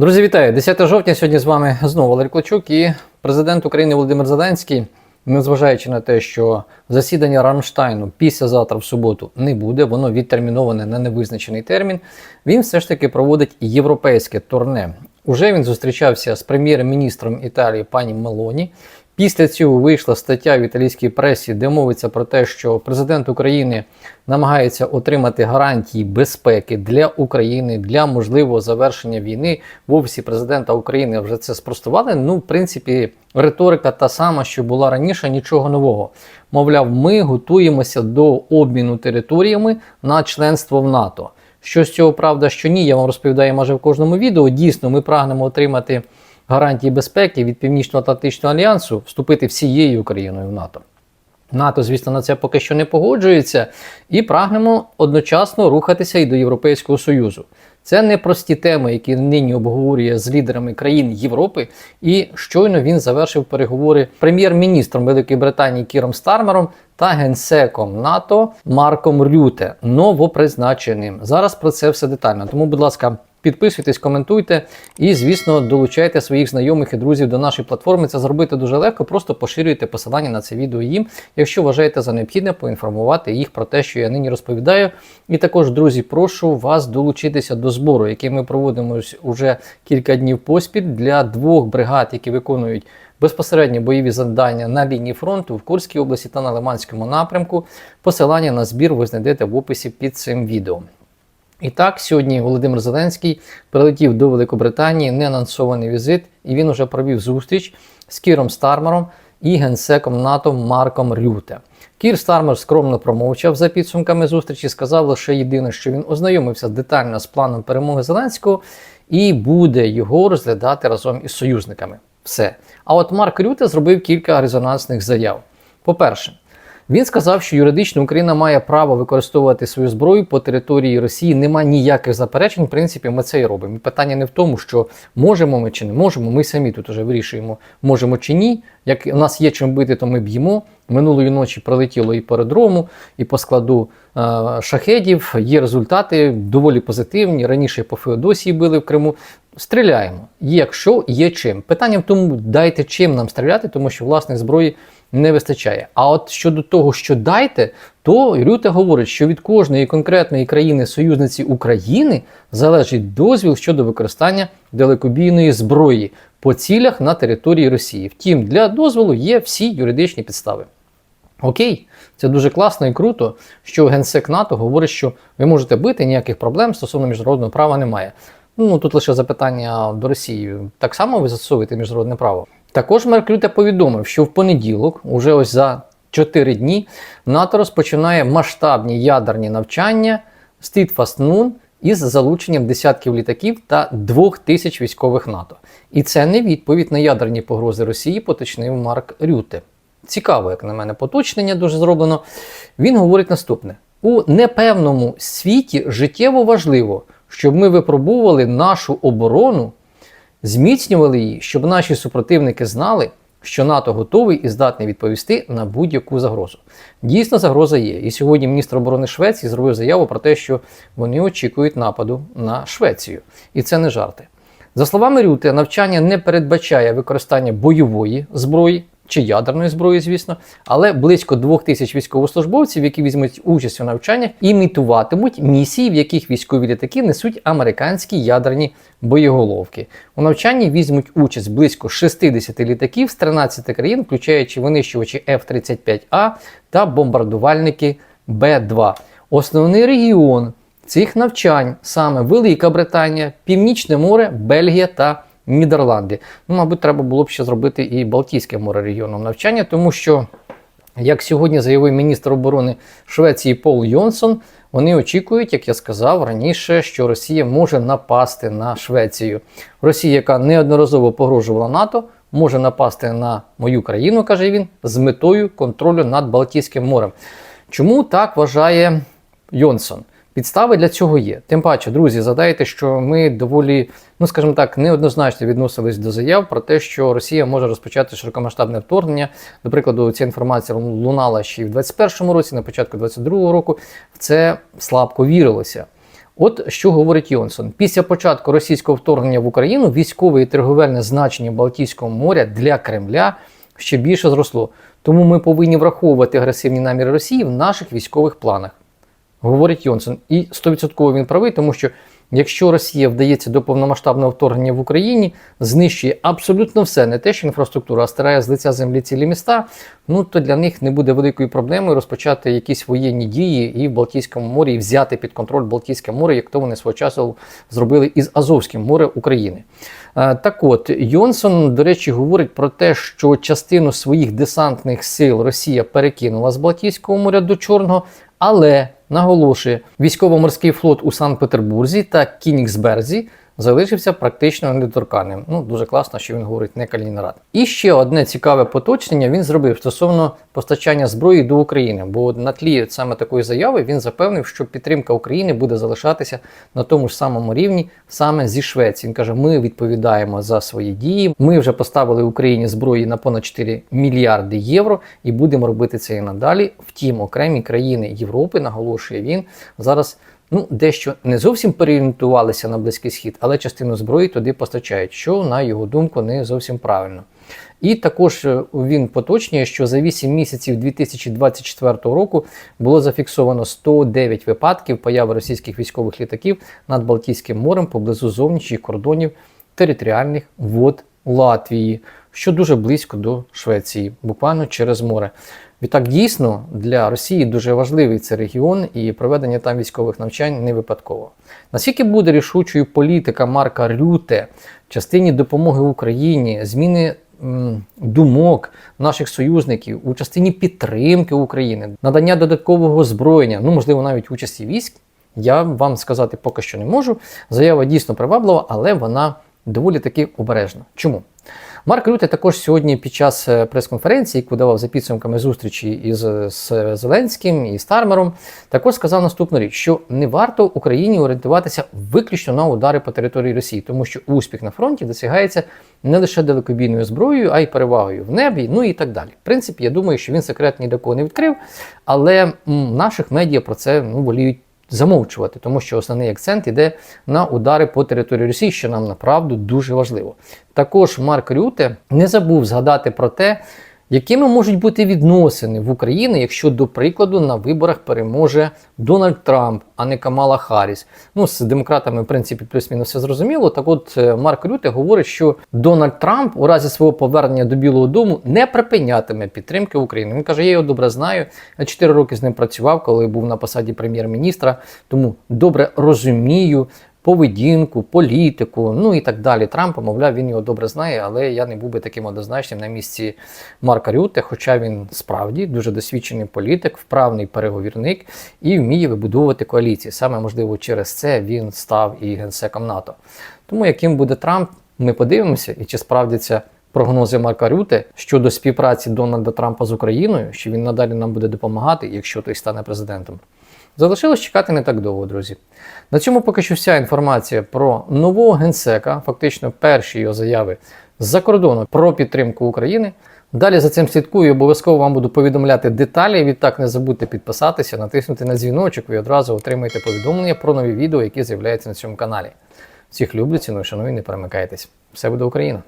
Друзі, вітаю! 10 жовтня сьогодні з вами знову Валерій Клочук і президент України Володимир Зеленський, незважаючи на те, що засідання Рамштайну післязавтра в суботу не буде, воно відтерміноване на невизначений термін. Він все ж таки проводить європейське турне. Уже він зустрічався з прем'єр-міністром Італії пані Мелоні. Після цього вийшла стаття в італійській пресі, де мовиться про те, що президент України намагається отримати гарантії безпеки для України для можливого завершення війни. В офісі президента України вже це спростували. Ну, в принципі, риторика та сама, що була раніше, нічого нового. Мовляв, ми готуємося до обміну територіями на членство в НАТО. Що з цього правда, що ні, я вам розповідаю майже в кожному відео. Дійсно, ми прагнемо отримати гарантії безпеки від Північно-Атлантичного альянсу вступити всією Україною в НАТО. НАТО, звісно, на це поки що не погоджується, і прагнемо одночасно рухатися і до Європейського Союзу. Це не прості теми, які нині обговорює з лідерами країн Європи. І щойно він завершив переговори прем'єр-міністром Великої Британії Кіром Стармером та генсеком НАТО Марком Рюте, новопризначеним. Зараз про це все детально. Тому, будь ласка. Підписуйтесь, коментуйте і, звісно, долучайте своїх знайомих і друзів до нашої платформи. Це зробити дуже легко. Просто поширюйте посилання на це відео їм, якщо вважаєте за необхідне поінформувати їх про те, що я нині розповідаю. І також, друзі, прошу вас долучитися до збору, який ми проводимо вже кілька днів поспіль для двох бригад, які виконують. Безпосередньо бойові завдання на лінії фронту в Курській області та на Лиманському напрямку. Посилання на збір ви знайдете в описі під цим відео. І так, сьогодні Володимир Зеленський прилетів до Великобританії, неанонсований візит, і він уже провів зустріч з Кіром Стармером і генсеком НАТО Марком Рюте. Кір Стармер скромно промовчав за підсумками зустрічі, сказав лише єдине, що він ознайомився детально з планом перемоги Зеленського і буде його розглядати разом із союзниками. Все. А от Марк Рюте зробив кілька резонансних заяв. По-перше, він сказав, що юридично Україна має право використовувати свою зброю по території Росії. Нема ніяких заперечень. В принципі, ми це і робимо. Питання не в тому, що можемо ми чи не можемо. Ми самі тут вже вирішуємо, можемо чи ні. Як у нас є чим бити, то ми б'ємо. Минулої ночі пролетіло і по аеродрому, і по складу е шахедів. Є результати доволі позитивні. Раніше по Феодосії били в Криму. Стріляємо. Якщо є чим. Питання в тому, дайте чим нам стріляти, тому що власних зброї не вистачає. А от щодо того, що дайте, то Рюте говорить, що від кожної конкретної країни-союзниці України залежить дозвіл щодо використання далекобійної зброї по цілях на території Росії. Втім, для дозволу є всі юридичні підстави. Окей, це дуже класно і круто, що генсек НАТО говорить, що ви можете бити, ніяких проблем стосовно міжнародного права немає. Ну тут лише запитання до Росії. Так само ви застосовуєте міжнародне право. Також Марк Рюте повідомив, що в понеділок, уже ось за 4 дні, НАТО розпочинає масштабні ядерні навчання Steadfast Moon із залученням десятків літаків та двох тисяч військових НАТО. І це не відповідь на ядерні погрози Росії, поточнив Марк Рюте. Цікаво, як на мене, поточнення дуже зроблено. Він говорить наступне: у непевному світі життєво важливо, щоб ми випробували нашу оборону зміцнювали її, щоб наші супротивники знали, що НАТО готовий і здатний відповісти на будь-яку загрозу. Дійсно, загроза є. І сьогодні міністр оборони Швеції зробив заяву про те, що вони очікують нападу на Швецію. І це не жарти. За словами Рюте, навчання не передбачає використання бойової зброї. Чи ядерної зброї, звісно, але близько двох тисяч військовослужбовців, які візьмуть участь у навчаннях, імітуватимуть місії, в яких військові літаки несуть американські ядерні боєголовки. У навчанні візьмуть участь близько 60 літаків з 13 країн, включаючи винищувачі F-35A та бомбардувальники Б-2. Основний регіон цих навчань саме Велика Британія, Північне море, Бельгія та Нідерланди. Ну, мабуть, треба було б ще зробити і Балтійське море регіоном навчання, тому що, як сьогодні заявив міністр оборони Швеції Пол Йонсон, вони очікують, як я сказав раніше, що Росія може напасти на Швецію. Росія, яка неодноразово погрожувала НАТО, може напасти на мою країну, каже він, з метою контролю над Балтійським морем. Чому так вважає Йонсон? Підстави для цього є. Тим паче, друзі, задайте, що ми доволі, ну скажімо так, неоднозначно відносились до заяв про те, що Росія може розпочати широкомасштабне вторгнення. До прикладу, ця інформація лунала ще й в 2021 році, на початку 2022 року. В це слабко вірилося. От що говорить Йонсон: після початку російського вторгнення в Україну військове і торговельне значення Балтійського моря для Кремля ще більше зросло. Тому ми повинні враховувати агресивні наміри Росії в наших військових планах. Говорить Йонсон. І 100% він правий, тому що якщо Росія вдається до повномасштабного вторгнення в Україні, знищує абсолютно все, не те, що інфраструктура, а стирає з лиця землі цілі міста, ну то для них не буде великою проблемою розпочати якісь воєнні дії і в Балтійському морі і взяти під контроль Балтійське море, як то вони свого часу зробили із Азовським морем України. Е, Так от, Йонсон, до речі, говорить про те, що частину своїх десантних сил Росія перекинула з Балтійського моря до Чорного, але наголошує, військово-морський флот у Санкт-Петербурзі та Кінігсберзі залишився практично недоторканним. Ну, дуже класно, що він говорить не Калінінград. І ще одне цікаве поточнення він зробив стосовно постачання зброї до України. Бо на тлі саме такої заяви він запевнив, що підтримка України буде залишатися на тому ж самому рівні саме зі Швеції. Він каже: ми відповідаємо за свої дії. Ми вже поставили Україні зброї на понад 4 мільярди євро і будемо робити це і надалі. Втім, окремі країни Європи, наголошує він зараз ну, дещо не зовсім переорієнтувалися на Близький Схід, але частину зброї туди постачають, що, на його думку, не зовсім правильно. І також е, він поточнює, що за 8 місяців 2024 року було зафіксовано 109 випадків появи російських військових літаків над Балтійським морем поблизу зовнішніх кордонів територіальних вод Латвії, що дуже близько до Швеції, буквально через море. Відтак, дійсно для Росії дуже важливий цей регіон і проведення там військових навчань не випадково. Наскільки буде рішучою політика Марка Рюте в частині допомоги Україні, зміни м, думок наших союзників у частині підтримки України, надання додаткового озброєння, ну можливо, навіть участі військ, я вам сказати поки що не можу. Заява дійсно приваблива, але вона доволі таки обережна. Чому? Марк Рюте також сьогодні під час е, прес-конференції, яку давав за підсумками зустрічі із е, з Зеленським і Стармером, також сказав наступну річ, що не варто Україні орієнтуватися виключно на удари по території Росії, тому що успіх на фронті досягається не лише далекобійною зброєю, а й перевагою в небі, ну і так далі. В принципі, я думаю, що він секрет ні до кого не відкрив, але наших медіа про це ну, воліють замовчувати, тому що основний акцент іде на удари по території Росії, що нам направду дуже важливо. Також Марк Рюте не забув згадати про те, якими можуть бути відносини в Україні, якщо, до прикладу, на виборах переможе Дональд Трамп, а не Камала Харріс. Ну, з демократами, в принципі, плюс-мінус все зрозуміло. Так от е, Марк Рюте говорить, що Дональд Трамп у разі свого повернення до Білого Дому не припинятиме підтримки України. Він каже, я його добре знаю. Я 4 роки з ним працював, коли був на посаді прем'єр-міністра, тому добре розумію поведінку, політику, ну і так далі. Трампа, мовляв, він його добре знає, але я не був би таким однозначним на місці Марка Рюте, хоча він справді дуже досвідчений політик, вправний переговірник і вміє вибудовувати коаліції. Саме можливо, через це він став і генсеком НАТО. Тому яким буде Трамп, ми подивимося, і чи справдяться прогнози Марка Рюте щодо співпраці Дональда Трампа з Україною, що він надалі нам буде допомагати, якщо той стане президентом. Залишилось чекати не так довго, друзі. На цьому поки що вся інформація про нового генсека, фактично перші його заяви з-за кордону про підтримку України. Далі за цим слідкую і обов'язково вам буду повідомляти деталі. Відтак не забудьте підписатися, натиснути на дзвіночок і одразу отримаєте повідомлення про нові відео, які з'являються на цьому каналі. Всіх люблю, ціную, шаную, не перемикайтесь. Все буде Україна!